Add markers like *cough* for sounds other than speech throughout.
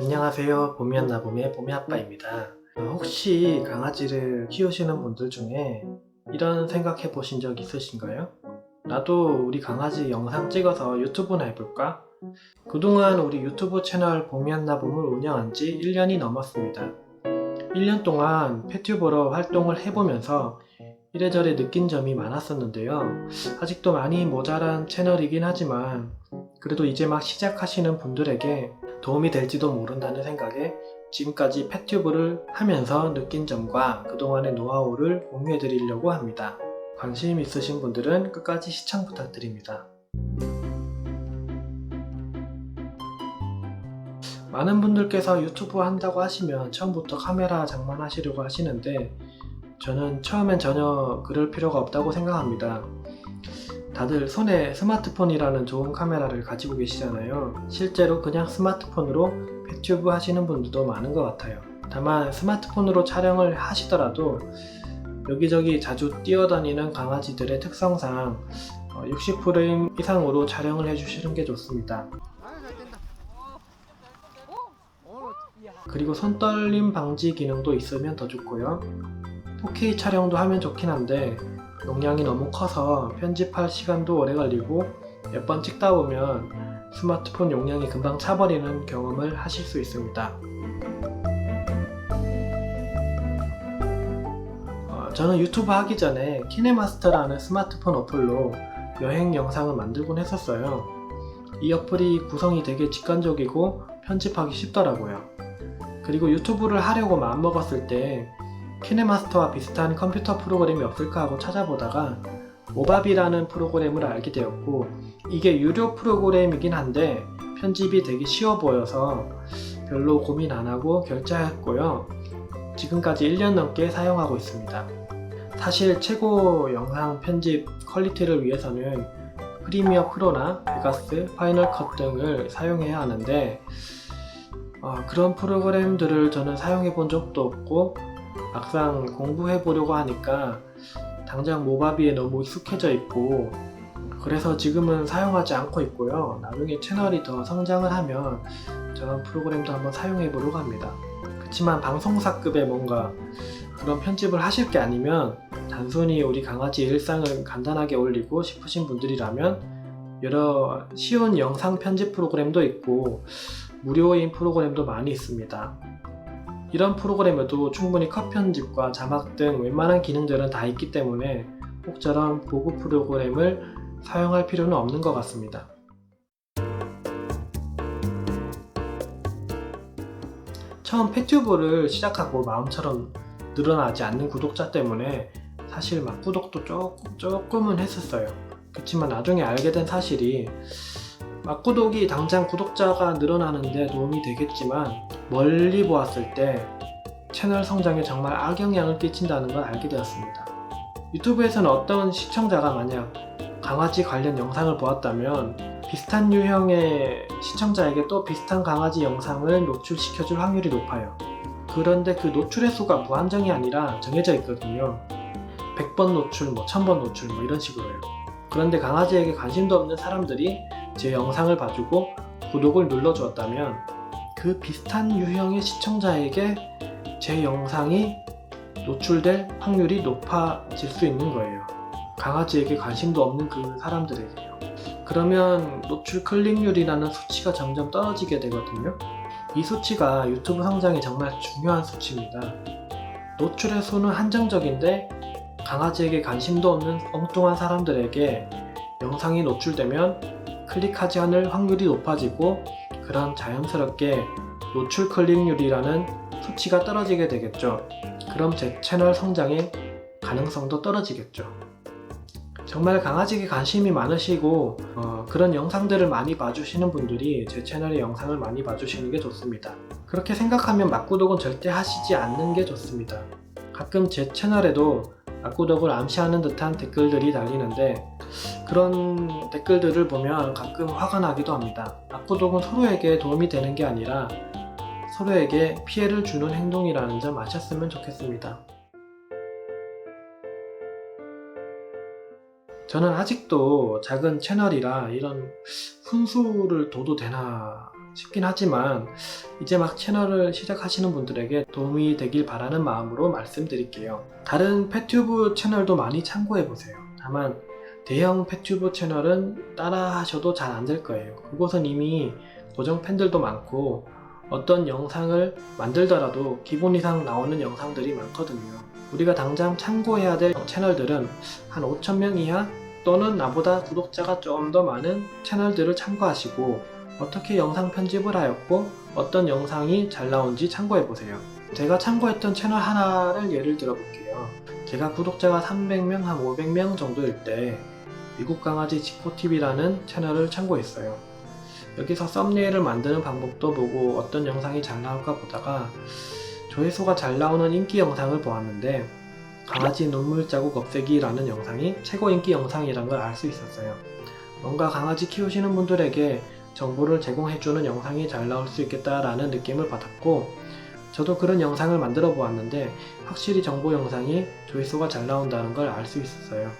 안녕하세요. 봄이었나봄의 봄이 아빠입니다. 어, 혹시 강아지를 키우시는 분들 중에 이런 생각해 보신 적 있으신가요? 나도 우리 강아지 영상 찍어서 유튜브나 해볼까? 그동안 우리 유튜브 채널 봄이었나봄을 운영한 지 1년이 넘었습니다. 1년 동안 패튜버로 활동을 해보면서 이래저래 느낀 점이 많았었는데요. 아직도 많이 모자란 채널이긴 하지만 그래도 이제 막 시작하시는 분들에게 도움이 될지도 모른다는 생각에 지금까지 펫튜브를 하면서 느낀 점과 그동안의 노하우를 공유해 드리려고 합니다. 관심 있으신 분들은 끝까지 시청 부탁드립니다. 많은 분들께서 유튜브 한다고 하시면 처음부터 카메라 장만하시려고 하시는데 저는 처음엔 전혀 그럴 필요가 없다고 생각합니다. 다들 손에 스마트폰이라는 좋은 카메라를 가지고 계시잖아요. 실제로 그냥 스마트폰으로 펫튜브 하시는 분들도 많은 것 같아요. 다만 스마트폰으로 촬영을 하시더라도 여기저기 자주 뛰어다니는 강아지들의 특성상 60프레임 이상으로 촬영을 해주시는 게 좋습니다. 그리고 손떨림 방지 기능도 있으면 더 좋고요. 4K 촬영도 하면 좋긴 한데 용량이 너무 커서 편집할 시간도 오래 걸리고 몇 번 찍다 보면 스마트폰 용량이 금방 차버리는 경험을 하실 수 있습니다. 어, 저는 유튜브 하기 전에 키네마스터라는 스마트폰 어플로 여행 영상을 만들곤 했었어요. 이 어플이 구성이 되게 직관적이고 편집하기 쉽더라고요. 그리고 유튜브를 하려고 마음먹었을 때 키네마스터와 비슷한 컴퓨터 프로그램이 없을까 하고 찾아보다가 모바비라는 프로그램을 알게 되었고 이게 유료 프로그램이긴 한데 편집이 되게 쉬워 보여서 별로 고민 안 하고 결제했고요. 지금까지 1년 넘게 사용하고 있습니다. 사실 최고 영상 편집 퀄리티를 위해서는 프리미어 프로나 베가스, 파이널 컷 등을 사용해야 하는데 어, 그런 프로그램들을 저는 사용해 본 적도 없고 막상 공부해 보려고 하니까 당장 모바비에 너무 익숙해져 있고 그래서 지금은 사용하지 않고 있고요. 나중에 채널이 더 성장을 하면 저런 프로그램도 한번 사용해 보려고 합니다. 그렇지만 방송사급의 뭔가 그런 편집을 하실 게 아니면 단순히 우리 강아지 일상을 간단하게 올리고 싶으신 분들이라면 여러 쉬운 영상 편집 프로그램도 있고 무료인 프로그램도 많이 있습니다. 이런 프로그램에도 충분히 컷 편집과 자막 등 웬만한 기능들은 다 있기 때문에 꼭 저런 보고 프로그램을 사용할 필요는 없는 것 같습니다. 처음 펫튜브를 시작하고 마음처럼 늘어나지 않는 구독자 때문에 사실 막 구독도 조금, 조금은 했었어요. 그렇지만 나중에 알게 된 사실이 막구독이 당장 구독자가 늘어나는데 도움이 되겠지만 멀리 보았을 때 채널 성장에 정말 악영향을 끼친다는 걸 알게 되었습니다. 유튜브에서는 어떤 시청자가 만약 강아지 관련 영상을 보았다면 비슷한 유형의 시청자에게 또 비슷한 강아지 영상을 노출시켜줄 확률이 높아요. 그런데 그 노출의 수가 무한정이 아니라 정해져 있거든요. 100번 노출, 뭐 1000번 노출, 뭐 이런 식으로요. 그런데 강아지에게 관심도 없는 사람들이 제 영상을 봐주고 구독을 눌러주었다면 그 비슷한 유형의 시청자에게 제 영상이 노출될 확률이 높아질 수 있는 거예요. 강아지에게 관심도 없는 그 사람들에게요. 그러면 노출 클릭률이라는 수치가 점점 떨어지게 되거든요. 이 수치가 유튜브 성장에 정말 중요한 수치입니다. 노출의 수는 한정적인데 강아지에게 관심도 없는 엉뚱한 사람들에게 영상이 노출되면 클릭하지 않을 확률이 높아지고 그런 자연스럽게 노출 클릭률이라는 수치가 떨어지게 되겠죠. 그럼 제 채널 성장의 가능성도 떨어지겠죠. 정말 강아지에게 관심이 많으시고 어, 그런 영상들을 많이 봐주시는 분들이 제 채널의 영상을 많이 봐주시는 게 좋습니다. 그렇게 생각하면 막구독은 절대 하시지 않는 게 좋습니다. 가끔 제 채널에도 악구독을 암시하는 듯한 댓글들이 달리는데 그런 댓글들을 보면 가끔 화가 나기도 합니다. 악구독은 서로에게 도움이 되는 게 아니라 서로에게 피해를 주는 행동이라는 점 아셨으면 좋겠습니다. 저는 아직도 작은 채널이라 이런 훈수를 둬도 되나 싶긴 하지만 이제 막 채널을 시작하시는 분들에게 도움이 되길 바라는 마음으로 말씀드릴게요. 다른 펫튜브 채널도 많이 참고해 보세요. 다만 대형 펫튜브 채널은 따라 하셔도 잘 안 될 거예요. 그곳은 이미 고정 팬들도 많고 어떤 영상을 만들더라도 기본 이상 나오는 영상들이 많거든요. 우리가 당장 참고해야 될 채널들은 한 5,000명 이하 또는 나보다 구독자가 좀 더 많은 채널들을 참고하시고 어떻게 영상 편집을 하였고 어떤 영상이 잘 나온지 참고해 보세요. 제가 참고했던 채널 하나를 예를 들어 볼게요. 제가 구독자가 300명, 한 500명 정도일 때 미국 강아지 지코TV라는 채널을 참고했어요. 여기서 썸네일을 만드는 방법도 보고 어떤 영상이 잘 나올까 보다가 조회수가 잘 나오는 인기 영상을 보았는데 강아지 눈물 자국 없애기라는 영상이 최고 인기 영상이란 걸 알 수 있었어요. 뭔가 강아지 키우시는 분들에게 정보를 제공해주는 영상이 잘 나올 수 있겠다라는 느낌을 받았고 저도 그런 영상을 만들어 보았는데 확실히 정보 영상이 조회수가 잘 나온다는 걸 알 수 있었어요.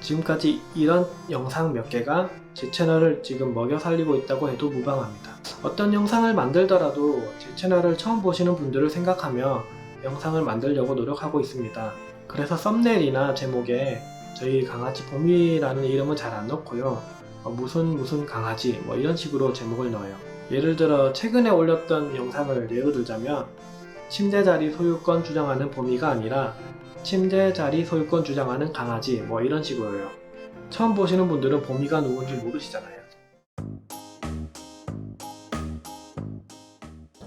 지금까지 이런 영상 몇 개가 제 채널을 지금 먹여 살리고 있다고 해도 무방합니다. 어떤 영상을 만들더라도 제 채널을 처음 보시는 분들을 생각하며 영상을 만들려고 노력하고 있습니다. 그래서 썸네일이나 제목에 저희 강아지 봄이라는 이름은 잘 안 넣고요. 어, 무슨 무슨 강아지 뭐 이런 식으로 제목을 넣어요. 예를 들어 최근에 올렸던 영상을 예로 들자면 침대 자리 소유권 주장하는 봄이가 아니라 침대 자리 소유권 주장하는 강아지 뭐 이런 식으로요. 처음 보시는 분들은 봄이가 누군지 모르시잖아요.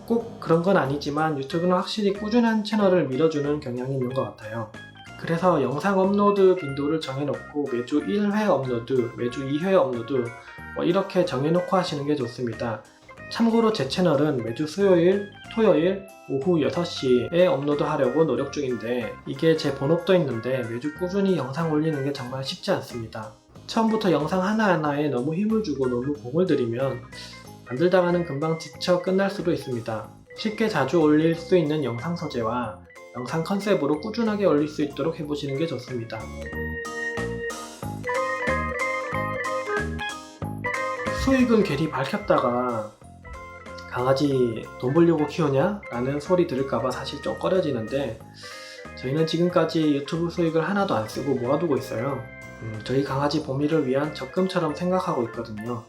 꼭 그런 건 아니지만 유튜브는 확실히 꾸준한 채널을 밀어주는 경향이 있는 것 같아요. 그래서 영상 업로드 빈도를 정해놓고 매주 1회 업로드, 매주 2회 업로드 뭐 이렇게 정해놓고 하시는 게 좋습니다. 참고로 제 채널은 매주 수요일, 토요일 오후 6시에 업로드 하려고 노력 중인데 이게 제 본업도 있는데 매주 꾸준히 영상 올리는 게 정말 쉽지 않습니다. 처음부터 영상 하나하나에 너무 힘을 주고 너무 공을 들이면 만들다가는 금방 지쳐 끝날 수도 있습니다. 쉽게 자주 올릴 수 있는 영상 소재와 영상 컨셉으로 꾸준하게 올릴 수 있도록 해보시는 게 좋습니다. 수익은 괜히 밝혔다가 강아지 돈 벌려고 키우냐? 라는 소리 들을까봐 사실 좀 꺼려지는데 저희는 지금까지 유튜브 수익을 하나도 안 쓰고 모아두고 있어요. 음, 저희 강아지 보미를 위한 적금처럼 생각하고 있거든요.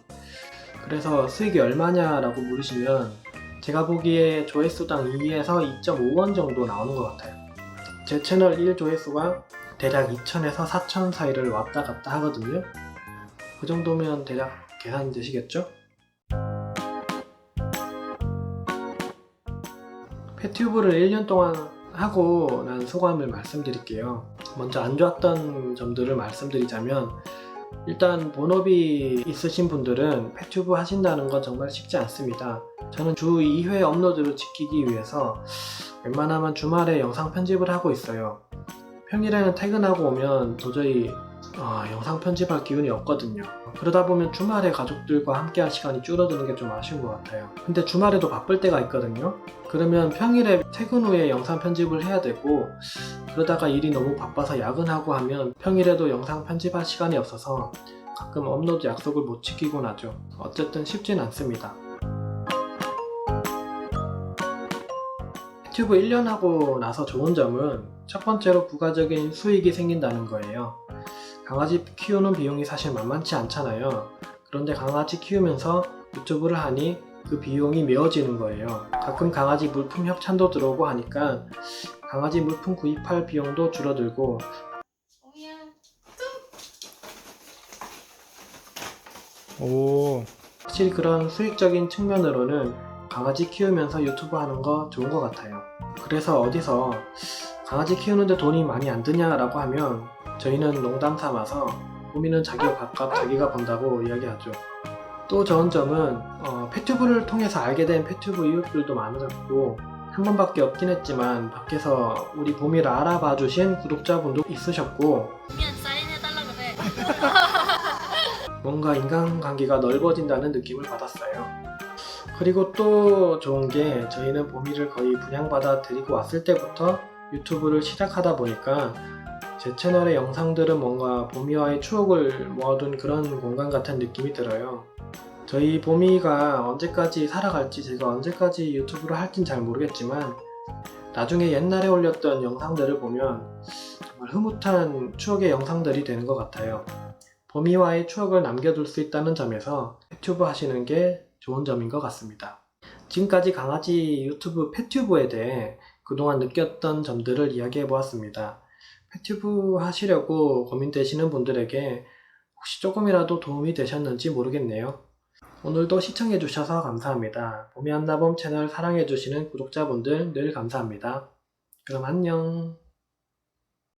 그래서 수익이 얼마냐라고 물으시면 제가 보기에 조회수당 2에서 2.5원 정도 나오는 것 같아요. 제 채널 1 조회수가 대략 2,000에서 4,000 사이를 왔다 갔다 하거든요. 그 정도면 대략 계산이 되시겠죠? 패튜브를 1년 동안 하고 난 소감을 말씀드릴게요. 먼저 안 좋았던 점들을 말씀드리자면 일단 본업이 있으신 분들은 패튜브 하신다는 건 정말 쉽지 않습니다. 저는 주 2회 업로드를 지키기 위해서 웬만하면 주말에 영상 편집을 하고 있어요. 평일에는 퇴근하고 오면 도저히 어, 영상 편집할 기운이 없거든요. 그러다 보면 주말에 가족들과 함께 할 시간이 줄어드는 게 좀 아쉬운 것 같아요. 근데 주말에도 바쁠 때가 있거든요. 그러면 평일에 퇴근 후에 영상 편집을 해야 되고 그러다가 일이 너무 바빠서 야근하고 하면 평일에도 영상 편집할 시간이 없어서 가끔 업로드 약속을 못 지키곤 하죠. 어쨌든 쉽진 않습니다. 유튜브 1년 하고 나서 좋은 점은 첫 번째로 부가적인 수익이 생긴다는 거예요. 강아지 키우는 비용이 사실 만만치 않잖아요. 그런데 강아지 키우면서 유튜브를 하니 그 비용이 메어지는 거예요. 가끔 강아지 물품 협찬도 들어오고 하니까 강아지 물품 구입할 비용도 줄어들고 오, 확실히 그런 수익적인 측면으로는 강아지 키우면서 유튜브 하는 거 좋은 것 같아요. 그래서 어디서 강아지 키우는데 돈이 많이 안 드냐라고 하면 저희는 농담 삼아서 꾸미는 자기 밥값 자기가 번다고 이야기하죠. 또 좋은 점은 어, 패튜브를 통해서 알게 된 패튜브 이웃들도 많았고 한 번밖에 없긴 했지만 밖에서 우리 봄이를 알아봐 주신 구독자분도 있으셨고 사인해달라 그래. *laughs* *laughs* 뭔가 인간관계가 넓어진다는 느낌을 받았어요. 그리고 또 좋은 게 저희는 보미를 거의 분양받아 데리고 왔을 때부터 유튜브를 시작하다 보니까 제 채널의 영상들은 뭔가 보미와의 추억을 모아둔 그런 공간 같은 느낌이 들어요. 저희 봄이가 언제까지 살아갈지 제가 언제까지 유튜브를 할진 잘 모르겠지만 나중에 옛날에 올렸던 영상들을 보면 정말 흐뭇한 추억의 영상들이 되는 것 같아요. 봄이와의 추억을 남겨둘 수 있다는 점에서 펫튜브 하시는 게 좋은 점인 것 같습니다. 지금까지 강아지 유튜브 펫튜브에 대해 그동안 느꼈던 점들을 이야기해 보았습니다. 펫튜브 하시려고 고민되시는 분들에게 혹시 조금이라도 도움이 되셨는지 모르겠네요. 오늘도 시청해주셔서 감사합니다. 봄이 한나봄 채널 사랑해주시는 구독자분들 늘 감사합니다. 그럼 안녕.